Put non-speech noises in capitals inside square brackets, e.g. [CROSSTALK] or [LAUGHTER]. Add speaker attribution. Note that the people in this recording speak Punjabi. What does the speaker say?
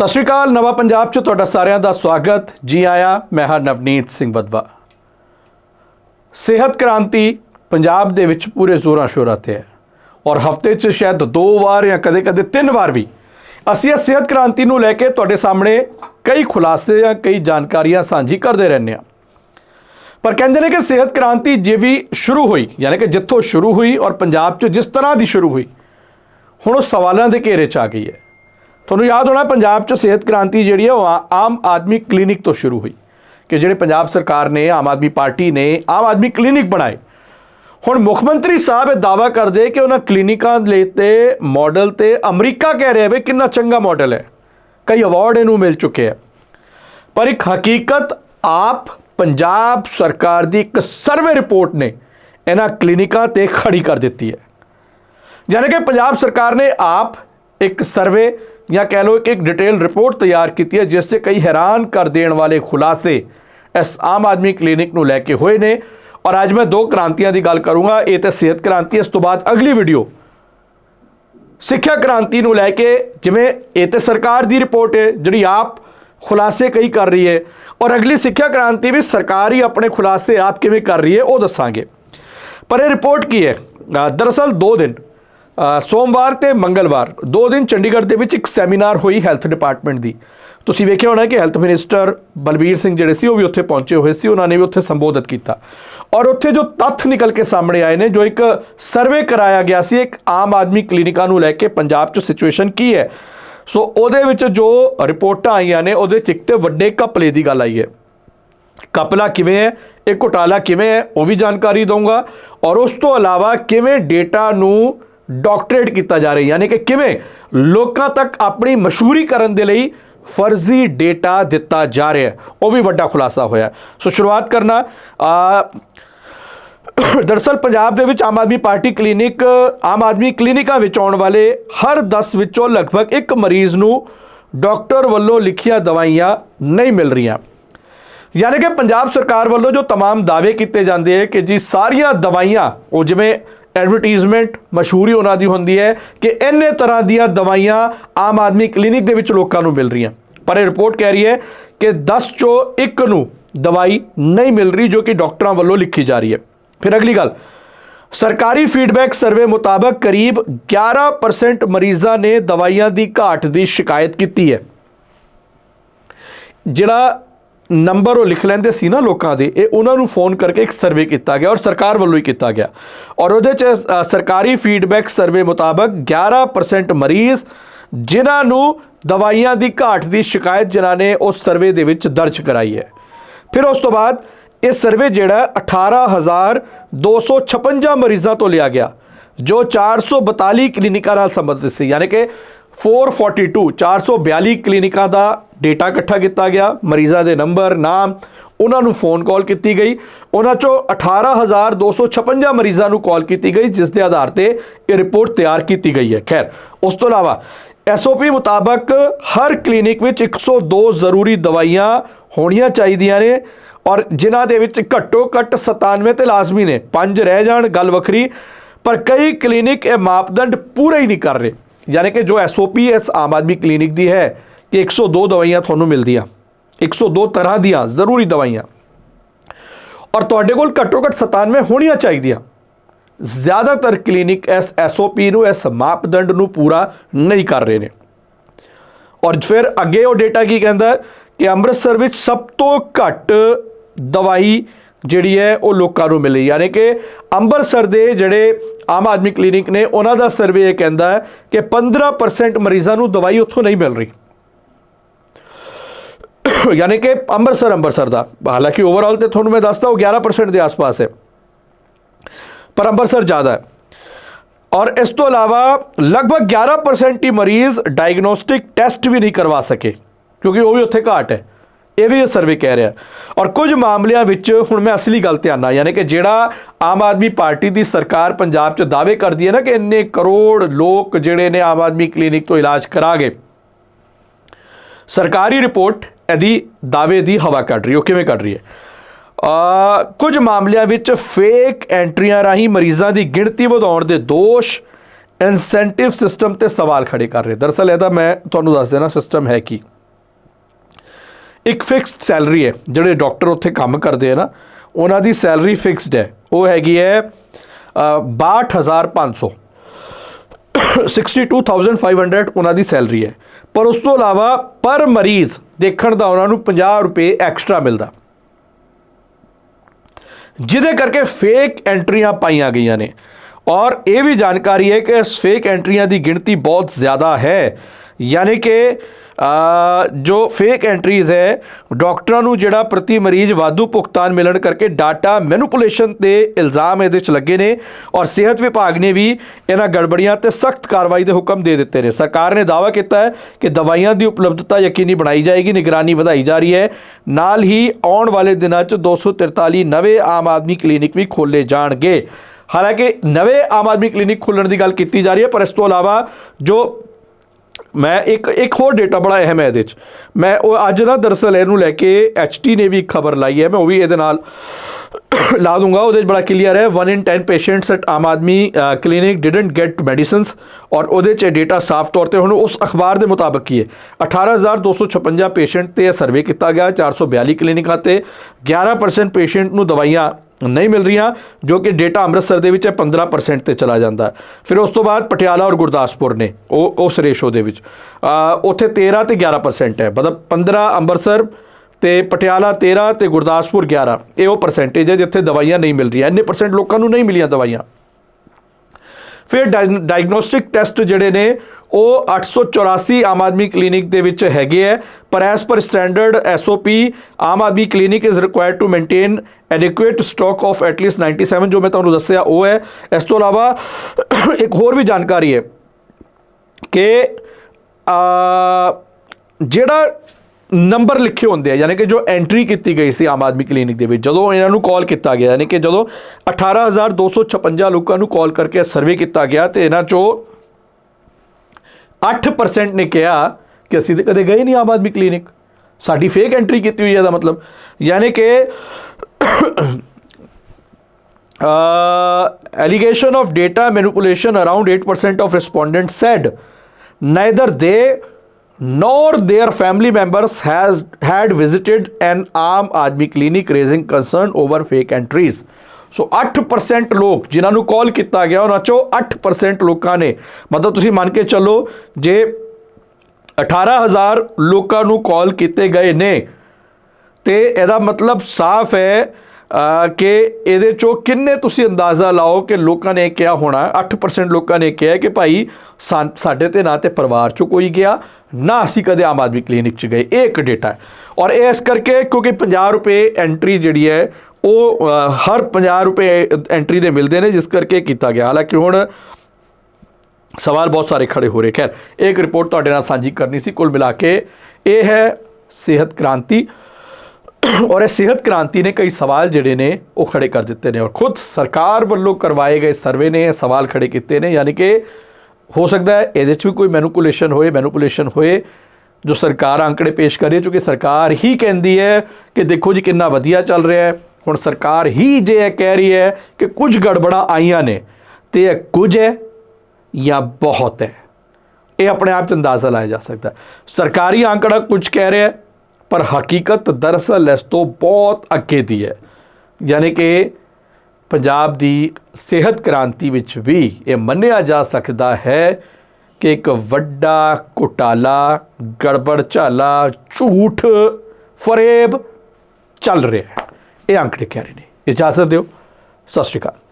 Speaker 1: ਸਤਿ ਸ਼੍ਰੀ ਅਕਾਲ, ਨਵਾਂ ਪੰਜਾਬ 'ਚ ਤੁਹਾਡਾ ਸਾਰਿਆਂ ਦਾ ਸਵਾਗਤ। ਜੀ ਆਇਆਂ, ਮੈਂ ਹਾਂ ਨਵਨੀਤ ਸਿੰਘ ਬਦਵਾ ਸਿਹਤ ਕ੍ਰਾਂਤੀ ਪੰਜਾਬ ਦੇ ਵਿੱਚ ਪੂਰੇ ਜ਼ੋਰਾਂ ਸ਼ੋਰਾਂ ਤੇ ਹੈ। ਔਰ ਹਫ਼ਤੇ 'ਚ ਸ਼ਾਇਦ ਦੋ ਵਾਰ ਜਾਂ ਕਦੇ-ਕਦੇ ਤਿੰਨ ਵਾਰ ਵੀ ਅਸੀਂ ਇਹ ਸਿਹਤ ਕ੍ਰਾਂਤੀ ਨੂੰ ਲੈ ਕੇ ਤੁਹਾਡੇ ਸਾਹਮਣੇ ਕਈ ਖੁਲਾਸੇ ਜਾਂ ਕਈ ਜਾਣਕਾਰੀਆਂ ਸਾਂਝੀ ਕਰਦੇ ਰਹਿੰਦੇ ਹਾਂ। ਪਰ ਕਹਿੰਦੇ ਨੇ ਕਿ ਸਿਹਤ ਕ੍ਰਾਂਤੀ ਜਿਵੇਂ ਸ਼ੁਰੂ ਹੋਈ, ਯਾਨੀ ਕਿ ਜਿੱਥੋਂ ਸ਼ੁਰੂ ਹੋਈ ਔਰ ਪੰਜਾਬ 'ਚ ਜਿਸ ਤਰ੍ਹਾਂ ਦੀ ਸ਼ੁਰੂ ਹੋਈ, ਹੁਣ ਉਹ ਸਵਾਲਾਂ ਦੇ ਘੇਰੇ 'ਚ ਆ ਗਈ ਹੈ। ਤੁਹਾਨੂੰ ਯਾਦ ਹੋਣਾ ਪੰਜਾਬ 'ਚ ਸਿਹਤ ਕ੍ਰਾਂਤੀ ਜਿਹੜੀ ਹੈ ਉਹ ਆਮ ਆਦਮੀ ਕਲੀਨਿਕ ਤੋਂ ਸ਼ੁਰੂ ਹੋਈ ਕਿ ਜਿਹੜੇ ਪੰਜਾਬ ਸਰਕਾਰ ਨੇ, ਆਮ ਆਦਮੀ ਪਾਰਟੀ ਨੇ, ਆਮ ਆਦਮੀ ਕਲੀਨਿਕ ਬਣਾਏ। ਹੁਣ ਮੁੱਖ ਮੰਤਰੀ ਸਾਹਿਬ ਇਹ ਦਾਵਾ ਕਰਦੇ ਕਿ ਉਹਨਾਂ ਕਲੀਨਿਕਾਂ ਲਈ ਤੇ ਮਾਡਲ ਤੇ ਅਮਰੀਕਾ ਕਹਿ ਰਿਹਾ ਵੇ ਕਿੰਨਾ ਚੰਗਾ ਮਾਡਲ ਹੈ। ਕਈ ਅਵਾਰਡ ਇਹਨੂੰ ਮਿਲ ਚੁੱਕੇ ਆ। ਪਰ ਇੱਕ ਹਕੀਕਤ ਆਪ ਪੰਜਾਬ ਸਰਕਾਰ ਦੀ ਇੱਕ ਸਰਵੇ ਰਿਪੋਰਟ ਨੇ ਇਹਨਾਂ ਕਲੀਨਿਕਾਂ ਤੇ ਖੜੀ ਕਰ ਦਿੱਤੀ ਹੈ। ਯਾਨੀ ਕਿ ਪੰਜਾਬ ਸਰਕਾਰ ਨੇ ਆਪ ਇੱਕ ਸਰਵੇ ਜਾਂ ਕਹਿ ਲਓ ਕਿ ਇੱਕ ਡਿਟੇਲ ਰਿਪੋਰਟ ਤਿਆਰ ਕੀਤੀ ਹੈ, ਜਿਸ 'ਚ ਕਈ ਹੈਰਾਨ ਕਰ ਦੇਣ ਵਾਲੇ ਖੁਲਾਸੇ ਇਸ ਆਮ ਆਦਮੀ ਕਲੀਨਿਕ ਨੂੰ ਲੈ ਕੇ ਹੋਏ ਨੇ। ਔਰ ਅੱਜ ਮੈਂ ਦੋ ਕ੍ਰਾਂਤੀਆਂ ਦੀ ਗੱਲ ਕਰੂੰਗਾ। ਇਹ ਤੇ ਸਿਹਤ ਕ੍ਰਾਂਤੀ ਇਸ ਤੋਂ ਬਾਅਦ ਅਗਲੀ ਵੀਡੀਓ। ਸਿੱਖਿਆ ਕ੍ਰਾਂਤੀ ਨੂੰ ਲੈ ਕੇ ਜਿਵੇਂ ਇਹ ਤੇ ਸਰਕਾਰ ਦੀ ਰਿਪੋਰਟ ਹੈ, ਜਿਹੜੀ ਆਪ ਖੁਲਾਸੇ ਕਈ ਕਰ ਰਹੀ ਹੈ। ਔਰ ਅਗਲੀ ਸਿੱਖਿਆ ਕ੍ਰਾਂਤੀ ਵੀ ਸਰਕਾਰ ਹੀ ਆਪਣੇ ਖੁਲਾਸੇ ਆਪ ਕਿਵੇਂ ਕਰ ਰਹੀ ਹੈ, ਉਹ ਦੱਸਾਂਗੇ। ਪਰ ਇਹ ਰਿਪੋਰਟ ਕੀ ਹੈ? ਦਰਅਸਲ ਦੋ ਦਿਨ ਸੋਮਵਾਰ ਤੇ ਮੰਗਲਵਾਰ, ਦੋ ਦਿਨ ਚੰਡੀਗੜ੍ਹ ਦੇ ਵਿੱਚ ਇੱਕ ਸੈਮੀਨਾਰ ਹੋਈ ਹੈਲਥ ਡਿਪਾਰਟਮੈਂਟ ਦੀ। ਤੁਸੀਂ ਵੇਖਿਆ ਹੋਣਾ ਕਿ ਹੈਲਥ ਮਿਨਿਸਟਰ ਬਲਬੀਰ ਸਿੰਘ ਜਿਹੜੇ ਸੀ, ਉਹ ਵੀ ਉੱਥੇ ਪਹੁੰਚੇ ਹੋਏ ਸੀ, ਉਹਨਾਂ ਨੇ ਵੀ ਉੱਥੇ ਸੰਬੋਧਿਤ ਕੀਤਾ। ਔਰ ਉੱਥੇ ਜੋ ਤੱਥ ਨਿਕਲ ਕੇ ਸਾਹਮਣੇ ਆਏ ਨੇ, ਜੋ ਇੱਕ ਸਰਵੇ ਕਰਾਇਆ ਗਿਆ ਸੀ, ਇੱਕ ਆਮ ਆਦਮੀ ਕਲੀਨਿਕਾਂ ਨੂੰ ਲੈ ਕੇ ਪੰਜਾਬ 'ਚ ਸਿਚੁਏਸ਼ਨ ਕੀ ਹੈ? ਸੋ ਉਹਦੇ ਵਿੱਚ ਜੋ ਰਿਪੋਰਟਾਂ ਆਈਆਂ ਨੇ, ਉਹਦੇ 'ਚ ਇੱਕ ਤੇ ਵੱਡੇ ਘਪਲੇ ਦੀ ਗੱਲ ਆਈ ਹੈ। ਕਪਲਾ ਕਿਵੇਂ ਹੈ? ਇਹ ਘੁਟਾਲਾ ਕਿਵੇਂ ਹੈ? ਉਹ ਵੀ ਜਾਣਕਾਰੀ ਦਊਂਗਾ। ਔਰ ਉਸ ਤੋਂ ਇਲਾਵਾ ਕਿਵੇਂ ਡੇਟਾ ਨੂੰ ਡਾਕਟਰੇਟ ਕੀਤਾ ਜਾ ਰਿਹਾ ਯਾਨੀ ਕਿ ਕਿਵੇਂ ਲੋਕਾਂ ਤੱਕ ਆਪਣੀ ਮਸ਼ਹੂਰੀ ਕਰਨ ਦੇ ਲਈ ਫਰਜ਼ੀ ਡੇਟਾ ਦਿੱਤਾ ਜਾ ਰਿਹਾ ਹੈ ਉਹ ਵੀ ਵੱਡਾ ਖੁਲਾਸਾ ਹੋਇਆ ਸੋ ਸ਼ੁਰੂਆਤ ਕਰਨਾ ਆ ਦਰਸਲ ਪੰਜਾਬ ਦੇ ਵਿੱਚ ਆਮ ਆਦਮੀ ਪਾਰਟੀ ਕਲੀਨਿਕ ਆਮ ਆਦਮੀ ਕਲੀਨਿਕਾਂ ਵਿੱਚ ਆਉਣ ਵਾਲੇ ਹਰ 10 ਵਿੱਚੋਂ ਲਗਭਗ ਇੱਕ ਮਰੀਜ਼ ਨੂੰ ਡਾਕਟਰ ਵੱਲੋਂ ਲਿਖੀਆਂ ਦਵਾਈਆਂ ਨਹੀਂ ਮਿਲ ਰਹੀਆਂ ਯਾਨੀ ਕਿ ਪੰਜਾਬ ਸਰਕਾਰ ਵੱਲੋਂ ਜੋ तमाम ਦਾਅਵੇ ਕੀਤੇ ਜਾਂਦੇ ਹੈ ਕਿ ਜੀ ਸਾਰੀਆਂ ਦਵਾਈਆਂ ਉਹ ਜਿਵੇਂ ਐਡਵਰਟਾਈਜ਼ਮੈਂਟ ਮਸ਼ਹੂਰੀ ਉਹਨਾਂ ਦੀ ਹੁੰਦੀ ਹੈ ਕਿ ਇੰਨੇ ਤਰ੍ਹਾਂ ਦੀਆਂ ਦਵਾਈਆਂ ਆਮ ਆਦਮੀ ਕਲੀਨਿਕ ਦੇ ਵਿੱਚ ਲੋਕਾਂ ਨੂੰ ਮਿਲ ਰਹੀਆਂ। ਪਰ ਇਹ ਰਿਪੋਰਟ ਕਹਿ ਰਹੀ ਹੈ ਕਿ 10 ਚੋਂ ਇੱਕ ਨੂੰ ਦਵਾਈ ਨਹੀਂ ਮਿਲ ਰਹੀ ਜੋ ਕਿ ਡਾਕਟਰਾਂ ਵੱਲੋਂ ਲਿਖੀ ਜਾ ਰਹੀ ਹੈ। ਫਿਰ ਅਗਲੀ ਗੱਲ, ਸਰਕਾਰੀ ਫੀਡਬੈਕ ਸਰਵੇ ਮੁਤਾਬਕ ਕਰੀਬ 11% ਮਰੀਜ਼ਾਂ ਨੇ ਦਵਾਈਆਂ ਦੀ ਘਾਟ ਦੀ ਸ਼ਿਕਾਇਤ ਕੀਤੀ ਹੈ। ਜਿਹੜਾ ਨੰਬਰ ਉਹ ਲਿਖ ਲੈਂਦੇ ਸੀ ਨਾ ਲੋਕਾਂ ਦੇ, ਇਹ ਉਹਨਾਂ ਨੂੰ ਫੋਨ ਕਰਕੇ ਇੱਕ ਸਰਵੇ ਕੀਤਾ ਗਿਆ ਔਰ ਸਰਕਾਰ ਵੱਲੋਂ ਹੀ ਕੀਤਾ ਗਿਆ। ਔਰ ਉਹਦੇ ਚ ਸਰਕਾਰੀ ਫੀਡਬੈਕ ਸਰਵੇ ਮੁਤਾਬਕ 11% ਮਰੀਜ਼ ਜਿਨ੍ਹਾਂ ਨੂੰ ਦਵਾਈਆਂ ਦੀ ਘਾਟ ਦੀ ਸ਼ਿਕਾਇਤ ਜਿਨ੍ਹਾਂ ਨੇ ਉਸ ਸਰਵੇ ਦੇ ਵਿੱਚ ਦਰਜ ਕਰਾਈ ਹੈ। ਫਿਰ ਉਸ ਤੋਂ ਬਾਅਦ ਇਹ ਸਰਵੇ ਜਿਹੜਾ 18256 ਮਰੀਜ਼ਾਂ ਤੋਂ ਲਿਆ ਗਿਆ, ਜੋ 442 ਕਲੀਨਿਕਾਂ ਨਾਲ ਸੰਬੰਧਿਤ ਸੀ। ਯਾਨੀ ਕਿ 442 442 ਕਲੀਨਿਕਾਂ ਦਾ ਡੇਟਾ ਇਕੱਠਾ ਕੀਤਾ ਗਿਆ। ਮਰੀਜ਼ਾਂ ਦੇ ਨੰਬਰ, ਨਾਮ, ਉਹਨਾਂ ਨੂੰ ਫੋਨ ਕਾਲ ਕੀਤੀ ਗਈ। ਉਹਨਾਂ ਚੋਂ 18256 ਮਰੀਜ਼ਾਂ ਨੂੰ ਕਾਲ ਕੀਤੀ ਗਈ, ਜਿਸ ਦੇ ਆਧਾਰ ਤੇ ਇਹ ਰਿਪੋਰਟ ਤਿਆਰ ਕੀਤੀ ਗਈ ਹੈ। ਖੈਰ, ਉਸ ਤੋਂ ਇਲਾਵਾ ਐਸਓਪੀ ਮੁਤਾਬਕ ਹਰ ਕਲੀਨਿਕ ਵਿੱਚ 102 ਜ਼ਰੂਰੀ ਦਵਾਈਆਂ ਹੋਣੀਆਂ ਚਾਹੀਦੀਆਂ ਨੇ ਔਰ ਜਿਨ੍ਹਾਂ ਦੇ ਵਿੱਚ ਘੱਟੋ ਘੱਟ 97 ਤੇ ਲਾਜ਼ਮੀ ਨੇ। ਪੰਜ ਰਹਿ ਜਾਣ, ਗੱਲ ਵੱਖਰੀ, ਪਰ ਕਈ ਕਲੀਨਿਕ ਇਹ ਮਾਪਦੰਡ ਪੂਰੇ ਹੀ ਨਹੀਂ ਕਰ ਰਹੇ। ਯਾਨੀ ਕਿ ਜੋ ਐਸਓਪੀ ਇਸ ਆਮ ਆਦਮੀ ਕਲੀਨਿਕ ਦੀ ਹੈ ਕਿ 102 ਦਵਾਈਆਂ ਤੁਹਾਨੂੰ ਮਿਲਦੀਆਂ 102 ਤਰ੍ਹਾਂ ਦੀਆਂ ਜ਼ਰੂਰੀ ਦਵਾਈਆਂ। ਔਰ ਤੁਹਾਡੇ ਕੋਲ ਘੱਟੋ ਘੱਟ 97 ਹੋਣੀਆਂ ਚਾਹੀਦੀਆਂ। ਜ਼ਿਆਦਾਤਰ ਕਲੀਨਿਕ ਇਸ ਐਸਓਪੀ ਨੂੰ, ਇਸ ਮਾਪਦੰਡ ਨੂੰ ਪੂਰਾ ਨਹੀਂ ਕਰ ਰਹੇ ਨੇ। ਔਰ ਫਿਰ ਅੱਗੇ ਉਹ ਡੇਟਾ ਕੀ ਕਹਿੰਦਾ ਕਿ ਅੰਮ੍ਰਿਤਸਰ ਵਿੱਚ ਸਭ ਤੋਂ ਘੱਟ ਦਵਾਈ ਜਿਹੜੀ ਹੈ ਉਹ ਲੋਕਾਂ ਨੂੰ ਮਿਲੀ। ਯਾਨੀ ਕਿ ਅੰਮ੍ਰਿਤਸਰ ਦੇ ਜਿਹੜੇ ਆਮ ਆਦਮੀ ਕਲੀਨਿਕ ਨੇ, ਉਹਨਾਂ ਦਾ ਸਰਵੇ ਇਹ ਕਹਿੰਦਾ ਹੈ ਕਿ 15% ਮਰੀਜ਼ਾਂ ਨੂੰ ਦਵਾਈ ਉੱਥੋਂ ਨਹੀਂ ਮਿਲ ਰਹੀ। ਯਾਨੀ ਕਿ ਅੰਮ੍ਰਿਤਸਰ ਅੰਮ੍ਰਿਤਸਰ ਦਾ। ਹਾਲਾਂਕਿ ਓਵਰਆਲ ਤੇ ਤੁਹਾਨੂੰ ਮੈਂ ਦੱਸਦਾ, ਉਹ 11% ਦੇ ਆਸ-ਪਾਸ ਹੈ। ਪਰ ਅੰਮ੍ਰਿਤਸਰ ਜ਼ਿਆਦਾ ਹੈ। ਔਰ ਇਸ ਤੋਂ ਇਲਾਵਾ ਲਗਭਗ 11% ਹੀ ਮਰੀਜ਼ ਡਾਇਗਨੋਸਟਿਕ ਟੈਸਟ ਵੀ ਨਹੀਂ ਕਰਵਾ ਸਕੇ, ਕਿਉਂਕਿ ਉਹ ਵੀ ਉੱਥੇ ਘਾਟ ਹੈ। ਇਹ ਵੀ ਸਰਵੇ ਕਹਿ ਰਿਹਾ। ਔਰ ਕੁਝ ਮਾਮਲਿਆਂ ਵਿੱਚ ਹੁਣ ਮੈਂ ਅਸਲੀ ਗੱਲ ਤੇ ਆਨਾ ਯਾਨੀ ਕਿ ਜਿਹੜਾ ਆਮ ਆਦਮੀ ਪਾਰਟੀ ਦੀ ਸਰਕਾਰ ਪੰਜਾਬ 'ਚ ਦਾਅਵੇ ਕਰਦੀ ਹੈ ਨਾ ਕਿ ਇੰਨੇ ਕਰੋੜ ਲੋਕ ਜਿਹੜੇ ਨੇ ਆਮ ਆਦਮੀ ਕਲੀਨਿਕ ਤੋਂ ਇਲਾਜ ਕਰਾ ਗਏ। ਸਰਕਾਰੀ ਰਿਪੋਰਟ ਇਹਦੀ ਦਾਅਵੇ ਦੀ ਹਵਾ ਕੱਢ ਰਹੀ ਉਹ ਕਿਵੇਂ ਕੱਢ ਰਹੀ ਹੈ? ਆ ਕੁਝ ਮਾਮਲਿਆਂ ਵਿੱਚ ਫੇਕ ਐਂਟਰੀਆਂ ਰਾਹੀਂ ਮਰੀਜ਼ਾਂ ਦੀ ਗਿਣਤੀ ਵਧਾਉਣ ਦੇ ਦੋਸ਼ ਇਨਸੈਂਟਿਵ ਸਿਸਟਮ ਤੇ ਸਵਾਲ ਖੜੇ ਕਰ ਰਹੇ। ਦਰਅਸਲ ਇਹਦਾ ਮੈਂ ਤੁਹਾਨੂੰ ਦੱਸ ਦੇਣਾ ਸਿਸਟਮ ਹੈ ਕੀ। ਇੱਕ ਫਿਕਸਡ ਸੈਲਰੀ ਹੈ ਜਿਹੜੇ ਡਾਕਟਰ ਉੱਥੇ ਕੰਮ ਕਰਦੇ ਆ ਨਾ ਉਹਨਾਂ ਦੀ ਸੈਲਰੀ ਫਿਕਸਡ ਹੈ। ਉਹ ਹੈਗੀ ਹੈ ਅ, 62500 62500 ਉਹਨਾਂ ਦੀ ਸੈਲਰੀ ਹੈ। ਪਰ ਉਸ ਤੋਂ ਇਲਾਵਾ ਪਰ ਮਰੀਜ਼ ਦੇਖਣ ਦਾ ਉਹਨਾਂ ਨੂੰ 50 ਰੁਪਏ ਐਕਸਟਰਾ ਮਿਲਦਾ। ਜਿਹਦੇ ਕਰਕੇ ਫੇਕ ਐਂਟਰੀਆਂ ਪਾਈਆਂ ਗਈਆਂ ਨੇ। ਔਰ ਇਹ ਵੀ ਜਾਣਕਾਰੀ ਹੈ ਕਿ ਇਸ ਫੇਕ ਐਂਟਰੀਆਂ ਦੀ ਗਿਣਤੀ ਬਹੁਤ ਜ਼ਿਆਦਾ ਹੈ। ਯਾਨੀ ਕਿ ਜੋ ਫੇਕ ਐਂਟਰੀਜ਼ ਹੈ, ਡਾਕਟਰਾਂ ਨੂੰ ਜਿਹੜਾ ਪ੍ਰਤੀ ਮਰੀਜ਼ ਵਾਧੂ ਭੁਗਤਾਨ ਮਿਲਣ ਕਰਕੇ ਡਾਟਾ ਮੈਨੂਪੂਲੇਸ਼ਨ 'ਤੇ ਇਲਜ਼ਾਮ ਇਹਦੇ 'ਚ ਲੱਗੇ ਨੇ ਔਰ ਸਿਹਤ ਵਿਭਾਗ ਨੇ ਵੀ ਇਹਨਾਂ ਗੜਬੜੀਆਂ ਤੇ ਸਖਤ ਕਾਰਵਾਈ ਦੇ ਹੁਕਮ ਦੇ ਦਿੱਤੇ ਨੇ। ਸਰਕਾਰ ਨੇ ਦਾਅਵਾ ਕੀਤਾ ਹੈ ਕਿ ਦਵਾਈਆਂ ਦੀ ਉਪਲਬਧਤਾ ਯਕੀਨੀ ਬਣਾਈ ਜਾਏਗੀ, ਨਿਗਰਾਨੀ ਵਧਾਈ ਜਾ ਰਹੀ ਹੈ। ਨਾਲ ਹੀ ਆਉਣ ਵਾਲੇ ਦਿਨਾਂ 'ਚ 243 ਨਵੇਂ ਆਮ ਆਦਮੀ ਕਲੀਨਿਕ ਵੀ ਖੋਲੇ ਜਾਣਗੇ। ਹਾਲਾਂਕਿ ਨਵੇਂ ਆਮ ਆਦਮੀ ਕਲੀਨਿਕ ਖੁੱਲਣ ਦੀ ਗੱਲ ਕੀਤੀ ਜਾ ਰਹੀ ਹੈ, ਪਰ ਇਸ ਤੋਂ ਇਲਾਵਾ ਜੋ ਮੈਂ ਇੱਕ ਇੱਕ ਹੋਰ ਡੇਟਾ ਬੜਾ ਅਹਿਮ ਹੈ ਇਹਦੇ 'ਚ। ਮੈਂ ਉਹ ਅੱਜ ਨਾ ਦਰਅਸਲ ਇਹਨੂੰ ਲੈ ਕੇ ਐਚਟੀ ਨੇ ਵੀ ਇੱਕ ਖਬਰ ਲਾਈ ਹੈ, ਮੈਂ ਉਹ ਵੀ ਇਹਦੇ ਨਾਲ [COUGHS] ਲਾ ਦੂੰਗਾ। ਉਹਦੇ 'ਚ ਬੜਾ ਕਲੀਅਰ ਹੈ 1 in 10 patients at Aam Aadmi clinic didn't get medicines ਔਰ ਉਹਦੇ 'ਚ ਡੇਟਾ ਸਾਫ਼ ਤੌਰ ਤੇ ਹੁਣ ਉਸ ਅਖਬਾਰ ਦੇ ਮੁਤਾਬਕ ਕੀ ਹੈ। 18256 ਪੇਸ਼ੈਂਟ ਤੇ ਇਹ ਸਰਵੇ ਕੀਤਾ ਗਿਆ 442 ਕਲੀਨਿਕਾਂ ਤੇ 11% ਪੇਸ਼ੈਂਟ ਨੂੰ ਦਵਾਈਆਂ ਨਹੀਂ ਮਿਲ ਰਹੀਆਂ, ਜੋ ਕਿ ਡੇਟਾ ਅੰਮ੍ਰਿਤਸਰ ਦੇ ਵਿੱਚ ਹੈ 15% ਤੇ ਚਲਾ ਜਾਂਦਾ। ਫਿਰ ਉਸ ਤੋਂ ਬਾਅਦ ਪਟਿਆਲਾ ਔਰ ਗੁਰਦਾਸਪੁਰ ਨੇ, ਉਹ, ਉਸ ਰੇਸ਼ੋ ਦੇ ਵਿੱਚ। ਉੱਥੇ 13 ਤੇ 11% ਹੈ। ਮਤਲਬ 15 ਅੰਮ੍ਰਿਤਸਰ ਤੇ ਪਟਿਆਲਾ 13 ਤੇ ਗੁਰਦਾਸਪੁਰ 11 ਇਹ ਉਹ ਪਰਸੈਂਟੇਜ ਹੈ ਜਿੱਥੇ ਦਵਾਈਆਂ ਨਹੀਂ ਮਿਲ ਰਹੀਆਂ। ਇੰਨੇ ਪਰਸੈਂਟ ਲੋਕਾਂ ਨੂੰ ਨਹੀਂ ਮਿਲੀਆਂ ਦਵਾਈਆਂ। ਫਿਰ ਡਾਇਗਨੋਸਟਿਕ ਟੈਸਟ ਜਿਹੜੇ ਨੇ, ਉਹ 884 ਆਮ ਆਦਮੀ ਕਲੀਨਿਕ ਦੇ ਵਿੱਚ ਹੈਗੇ ਹੈ ਪਰ as per standard SOP Aam Aadmi clinic is required to maintain adequate stock of at least 97 ਜੋ ਮੈਂ ਤੁਹਾਨੂੰ ਦੱਸਿਆ ਉਹ ਹੈ ਇਸ ਤੋਂ ਇਲਾਵਾ ਇੱਕ ਹੋਰ ਵੀ ਜਾਣਕਾਰੀ ਹੈ ਕਿ ਜਿਹੜਾ ਨੰਬਰ ਲਿਖੇ ਹੁੰਦੇ ਆ ਯਾਨੀ ਕਿ ਜੋ ਐਂਟਰੀ ਕੀਤੀ ਗਈ ਸੀ ਆਮ ਆਦਮੀ ਕਲੀਨਿਕ ਦੇ ਵਿੱਚ ਜਦੋਂ ਇਹਨਾਂ ਨੂੰ ਕਾਲ ਕੀਤਾ ਗਿਆ ਯਾਨੀ ਕਿ ਜਦੋਂ 18256 ਲੋਕਾਂ ਨੂੰ ਕਾਲ ਕਰਕੇ ਸਰਵੇ ਕੀਤਾ ਗਿਆ ਤੇ ਇਹਨਾਂ ਚੋਂ 8% ਨੇ ਕਿਹਾ ਕਿ ਅਸੀਂ ਤਾਂ ਕਦੇ ਗਏ ਨਹੀਂ ਆਮ ਆਦਮੀ ਕਲੀਨਿਕ ਸਾਡੀ ਫੇਕ ਐਂਟਰੀ ਕੀਤੀ ਹੋਈ ਹੈ ਦਾ ਮਤਲਬ। ਯਾਨੀ ਕਿ uh, allegation of data manipulation around 8% of respondents said neither they nor their family members has had visited an Aam Aadmi clinic raising concern over fake entries ਸੋ 8% ਲੋਕ ਜਿਨ੍ਹਾਂ ਨੂੰ ਕਾਲ ਕੀਤਾ ਗਿਆ ਉਹਨਾਂ ਚੋਂ 8% ਲੋਕਾਂ ਨੇ ਮਤਲਬ ਤੁਸੀਂ ਮੰਨ ਕੇ ਚੱਲੋ ਜੇ 18000 ਲੋਕਾਂ ਨੂੰ ਕਾਲ ਕੀਤੇ ਗਏ ਨੇ ਤੇ ਇਹਦਾ ਮਤਲਬ ਸਾਫ਼ ਹੈ ਅ, ਕਿ ਇਹਦੇ ਚੋਂ ਕਿੰਨੇ ਤੁਸੀਂ ਅੰਦਾਜ਼ਾ ਲਾਓ ਕਿ ਲੋਕਾਂ ਨੇ ਕਿਹਾ ਹੋਣਾ? 8% ਲੋਕਾਂ ਨੇ ਕਿਹਾ ਕਿ ਭਾਈ ਸਾ- ਸਾਡੇ ਤੇ ਨਾ ਤੇ ਪਰਿਵਾਰ ਚੋਂ ਕੋਈ ਗਿਆ, ਨਾ ਅਸੀਂ ਕਦੇ ਆਮ ਆਦਮੀ ਕਲੀਨਿਕ ਚ ਗਏ। ਇਹ ਇੱਕ ਡੇਟਾ ਹੈ। ਔਰ ਇਸ ਕਰਕੇ ਕਿਉਂਕਿ 50 ਰੁਪਏ ਐਂਟਰੀ ਜਿਹੜੀ ਹੈ, ਉਹ ਹਰ 50 ਰੁਪਏ ਐਂਟਰੀ ਦੇ ਮਿਲਦੇ ਨੇ, ਜਿਸ ਕਰਕੇ ਕੀਤਾ ਗਿਆ। ਹਾਲਾਂਕਿ ਹੁਣ ਸਵਾਲ ਬਹੁਤ ਸਾਰੇ ਖੜੇ ਹੋ ਰਹੇ। ਖੈਰ ਇਹ ਇੱਕ ਰਿਪੋਰਟ ਤੁਹਾਡੇ ਨਾਲ ਸਾਂਝੀ ਕਰਨੀ ਸੀ। ਕੁੱਲ ਮਿਲਾ ਕੇ ਇਹ ਹੈ ਸਿਹਤ ਕ੍ਰਾਂਤੀ। ਔਰ ਇਹ ਸਿਹਤ ਕ੍ਰਾਂਤੀ ਨੇ ਕਈ ਸਵਾਲ ਜਿਹੜੇ ਨੇ ਉਹ ਖੜੇ ਕਰ ਦਿੱਤੇ ਨੇ ਔਰ ਖੁਦ ਸਰਕਾਰ ਵੱਲੋਂ ਕਰਵਾਏ ਗਏ ਸਰਵੇ ਨੇ ਇਹ ਸਵਾਲ ਖੜੇ ਕੀਤੇ ਨੇ, ਯਾਨੀ ਕਿ ਹੋ ਸਕਦਾ ਹੈ ਇਹਦੇ 'ਚ ਵੀ ਕੋਈ ਮੈਨੂਪੂਲੇਸ਼ਨ ਹੋਏ ਮੈਨੂਪੂਲੇਸ਼ਨ ਹੋਏ, ਜੋ ਸਰਕਾਰ ਅੰਕੜੇ ਪੇਸ਼ ਕਰ ਰਹੀ ਹੈ, ਕਿਉਂਕਿ ਸਰਕਾਰ ਹੀ ਕਹਿੰਦੀ ਹੈ ਕਿ ਦੇਖੋ ਜੀ ਕਿੰਨਾ ਵਧੀਆ ਚੱਲ ਰਿਹਾ ਹੈ। ਹੁਣ ਸਰਕਾਰ ਹੀ ਜੇ ਇਹ ਕਹਿ ਰਹੀ ਹੈ ਕਿ ਕੁਝ ਗੜਬੜਾਂ ਆਈਆਂ ਨੇ, ਤੇ ਇਹ ਕੁਝ ਹੈ ਜਾਂ ਬਹੁਤ ਹੈ? ਇਹ ਆਪਣੇ ਆਪ 'ਚ ਅੰਦਾਜ਼ਾ ਲਾਇਆ ਜਾ ਸਕਦਾ ਸਰਕਾਰੀ ਅੰਕੜਾ ਕੁਝ ਕਹਿ ਰਿਹਾ ਹੈ ਪਰ ਹਕੀਕਤ ਦਰਅਸਲ ਇਸ ਤੋਂ ਬਹੁਤ ਅੱਗੇ ਦੀ ਹੈ। ਯਾਨੀ ਕਿ ਪੰਜਾਬ ਦੀ ਸਿਹਤ ਕ੍ਰਾਂਤੀ ਵਿੱਚ ਵੀ ਇਹ ਮੰਨਿਆ ਜਾ ਸਕਦਾ ਹੈ ਕਿ ਇੱਕ ਵੱਡਾ ਘੁਟਾਲਾ, ਗੜਬੜ ਝਾਲਾ, ਝੂਠ ਫਰੇਬ ਚੱਲ ਰਿਹਾ ਹੈ। ਇਹ ਅੰਕੜੇ ਕਹਿ ਰਹੇ ਨੇ। ਇਜਾਜ਼ਤ ਦਿਓ। ਸਤਿ ਸ਼੍ਰੀ ਅਕਾਲ।